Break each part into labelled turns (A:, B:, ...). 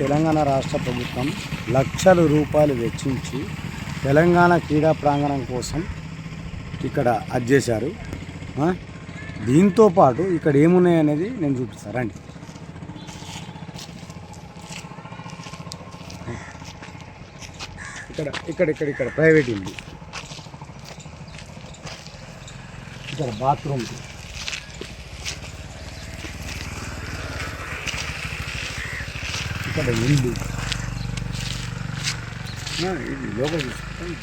A: తెలంగాణ రాష్ట్ర ప్రభుత్వం లక్షల రూపాయలు వెచ్చించి తెలంగాణ క్రీడా ప్రాంగణం కోసం ఇక్కడ అది చేశారు. దీంతో పాటు ఇక్కడ ఏమున్నాయి అనేది నేను చూపిస్తాను రండి. ఇక్కడ ఇక్కడ ఇక్కడ ఇక్కడ ప్రైవేట్ ఉంది. ఇక్కడ బాత్రూమ్. ఇక్కడ ఇల్లు ఆ, ఇది లోపల చూసుకోండి.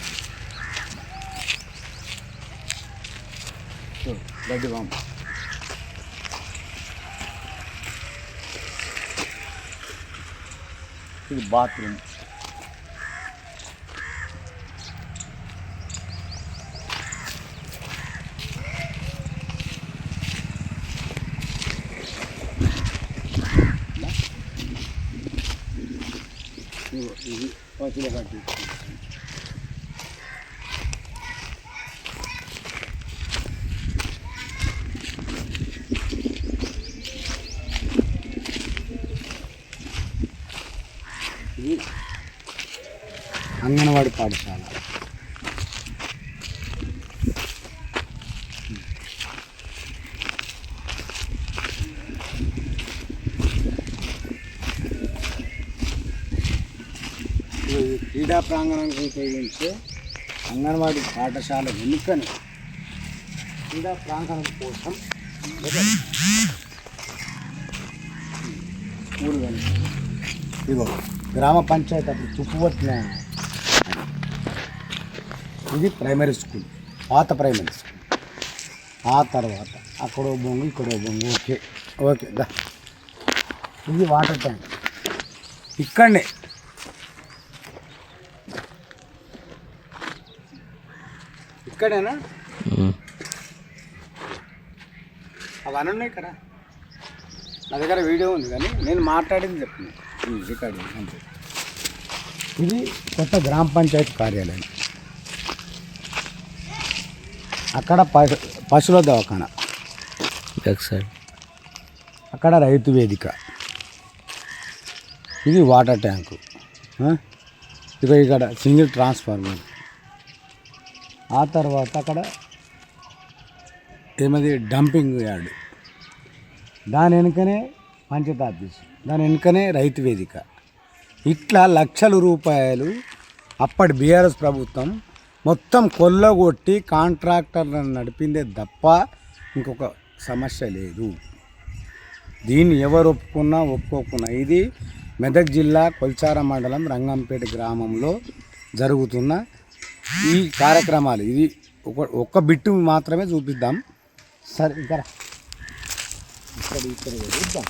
A: చూడు, గడ్డి బాంబు ఇది బాత్రూమ్ ఇదిగో, ఇది పసుల కట్టి ఇది క్రీడా ప్రాంగణానికి ఉపయోగించే అంగన్వాడీ పాఠశాల వెనుకని క్రీడా ప్రాంగణం కోసం స్కూల్ వెనుక ఇదిగో గ్రామ పంచాయతీ అప్పుడు తుప్పుపట్టిన ఇది ప్రైమరీ స్కూల్ పాత ప్రైమరీ స్కూల్. ఆ తర్వాత అక్కడో బొంగు ఇక్కడో బొంగు. ఓకే ఓకే దా. ఇది వాటర్ ట్యాంక్. ఇక్కడనే ఇక్కడేనా? అవన్నీ ఉన్నాయి కదా. నా దగ్గర వీడియో ఉంది కానీ నేను మాట్లాడింది చెప్తున్నాను రికార్డు అంతే. ఇది కొత్త గ్రామ పంచాయతీ కార్యాలయం. అక్కడ పశు పశువుల దవాఖాన.
B: Back side.
A: అక్కడ రైతు వేదిక. ఇది వాటర్ ట్యాంకు? ఇక ఇక్కడ సింగిల్ ట్రాన్స్ఫార్మర్. ఆ తర్వాత అక్కడ ఏమది? Dumping yard. దాని వెనుకనే పంచాయత్ ఆఫీస్. దాని వెనుకనే రైతు వేదిక. ఇట్లా లక్షల రూపాయలు అప్పటి బీఆర్ఎస్ ప్రభుత్వం మొత్తం కొల్లగొట్టి కాంట్రాక్టర్లను నడిపిందే తప్ప ఇంకొక సమస్య లేదు. దీన్ని ఎవరు ఒప్పుకున్నా ఒప్పుకోకున్నా. ఇది మెదక్ జిల్లా కొల్చార మండలం రంగంపేట గ్రామంలో జరుగుతున్న ఈ కార్యక్రమాలు. ఇది ఒక ఒక్క బిట్టు మాత్రమే చూపిద్దాం. సరే ఇంకా రా. ఇక్కడ ఇక్కడ చూద్దాం.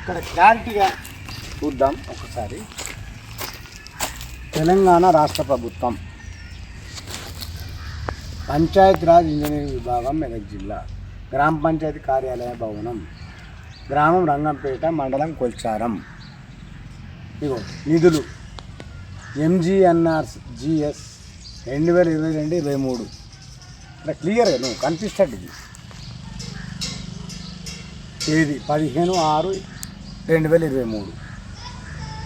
A: ఇక్కడ క్లారిటీగా చూద్దాం ఒకసారి. తెలంగాణ రాష్ట్ర ప్రభుత్వం. పంచాయతీరాజ్ ఇంజనీరింగ్ విభాగం మెదక్ జిల్లా గ్రామ పంచాయతీ కార్యాలయ భవనం గ్రామం రంగంపేట మండలం కొల్చారం. ఇగో నిధులు. ఎంజీఎన్ఆర్ జిఎస్ రెండు వేల ఇరవై రెండు ఇరవై మూడు. ఇక్కడ క్లియర్గా నువ్వు కనిపిస్తాడు ఇది. తేదీ పదిహేను ఆరు రెండు వేల ఇరవై మూడు.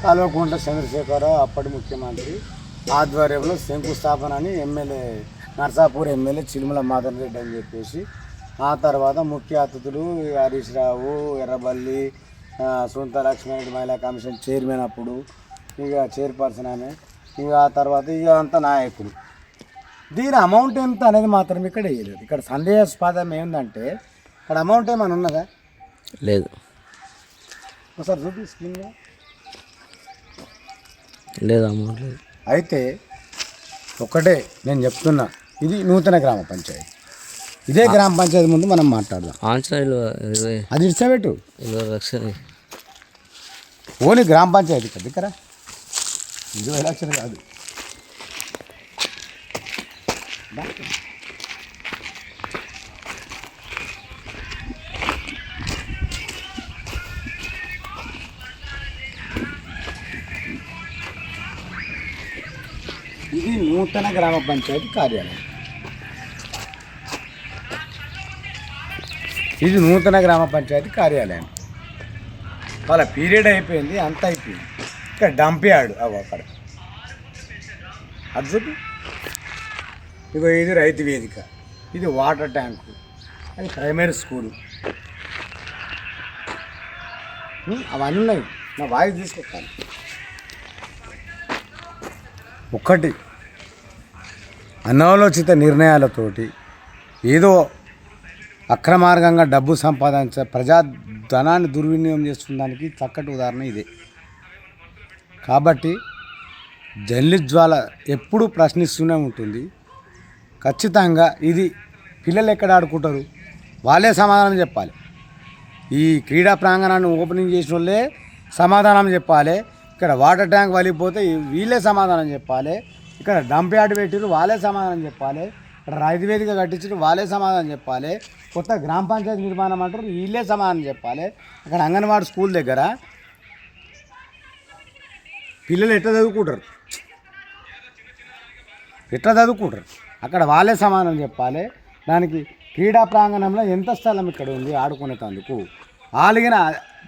A: కల్వకుంట్ల చంద్రశేఖరరావు అప్పటి ముఖ్యమంత్రి ఆధ్వర్యంలో శంకుస్థాపన అని ఎమ్మెల్యే నర్సాపూర్ ఎమ్మెల్యే చిలుమల మాధవ్ రెడ్డి అని చెప్పేసి ఆ తర్వాత ముఖ్య అతిథులు హరీష్ రావు ఎర్రబల్లి సుంత లక్ష్మణరెడ్డి మహిళా కమిషన్ చైర్మన్ అప్పుడు ఇక చైర్పర్సన్ ఆమె ఇక ఆ తర్వాత ఇక అంతా నాయకులు. దీని అమౌంట్ ఎంత అనేది మాత్రం ఇక్కడ వేయలేదు. ఇక్కడ సందేహాస్పదం ఏంటంటే ఇక్కడ అమౌంట్ ఏమైనా ఉన్నదా?
B: లేదు.
A: ఒకసారి చూపి స్క్రీన్ మీద.
B: లేదు అమౌంట్ లేదు.
A: అయితే ఒకటే నేను చెప్తున్నా. ఇది నూతన గ్రామ పంచాయతీ. ఇదే గ్రామ పంచాయతీ ముందు మనం మాట్లాడదాం. అది ఇడ్చబెట్టు ఓన్లీ గ్రామ పంచాయతీ కదా ఇక్కడ? ఇరవై లక్షలు కాదు. ఇది నూతన గ్రామ పంచాయతీ కార్యాలయం. ఇది నూతన గ్రామ పంచాయతీ కార్యాలయం. వాళ్ళ పీరియడ్ అయిపోయింది అంత అయిపోయింది. ఇక్కడ డంప్ యార్డ్ అవి అక్కడ. అది చూపి ఇగో ఇది రైతు వేదిక. ఇది వాటర్ ట్యాంకు. అది ప్రైమరీ స్కూలు. అవన్నీ ఉన్నాయి. నా వాయిస్ తీసుకొస్తాను. ఒక్కటి. అనాలోచిత నిర్ణయాలతోటి ఏదో అక్రమార్గంగా డబ్బు సంపాదించ ప్రజా ధనాన్ని దుర్వినియోగం చేస్తుందానికి చక్కటి ఉదాహరణ ఇదే. కాబట్టి జర్నలిస్ట్ జ్వాల ఎప్పుడూ ప్రశ్నిస్తూనే ఉంటుంది. ఖచ్చితంగా ఇది పిల్లలు ఎక్కడ ఆడుకుంటారు? వాళ్ళే సమాధానం చెప్పాలి. ఈ క్రీడా ప్రాంగణాన్ని ఓపెనింగ్ చేసిన వాళ్ళే సమాధానం చెప్పాలి. ఇక్కడ వాటర్ ట్యాంక్ వలిగిపోతే వీళ్ళే సమాధానం చెప్పాలి. ఇక్కడ డంప్ యార్డ్ పెట్టిరు వాళ్ళే సమాధానం చెప్పాలి. రైతు వేదిక కట్టించిన వాళ్ళే సమాధానం చెప్పాలి. కొత్త గ్రామ పంచాయతీ నిర్మాణం అంటారు వీళ్ళే సమాధానం చెప్పాలి. అక్కడ అంగన్వాడీ స్కూల్ దగ్గర పిల్లలు ఎట్లా చదువుకుంటారు? ఎట్లా చదువుకుంటారు? అక్కడ వాళ్ళే సమాధానం చెప్పాలి. దానికి క్రీడా ప్రాంగణంలో ఎంత స్థలం ఇక్కడ ఉంది ఆడుకునేటందుకు? ఆలిగిన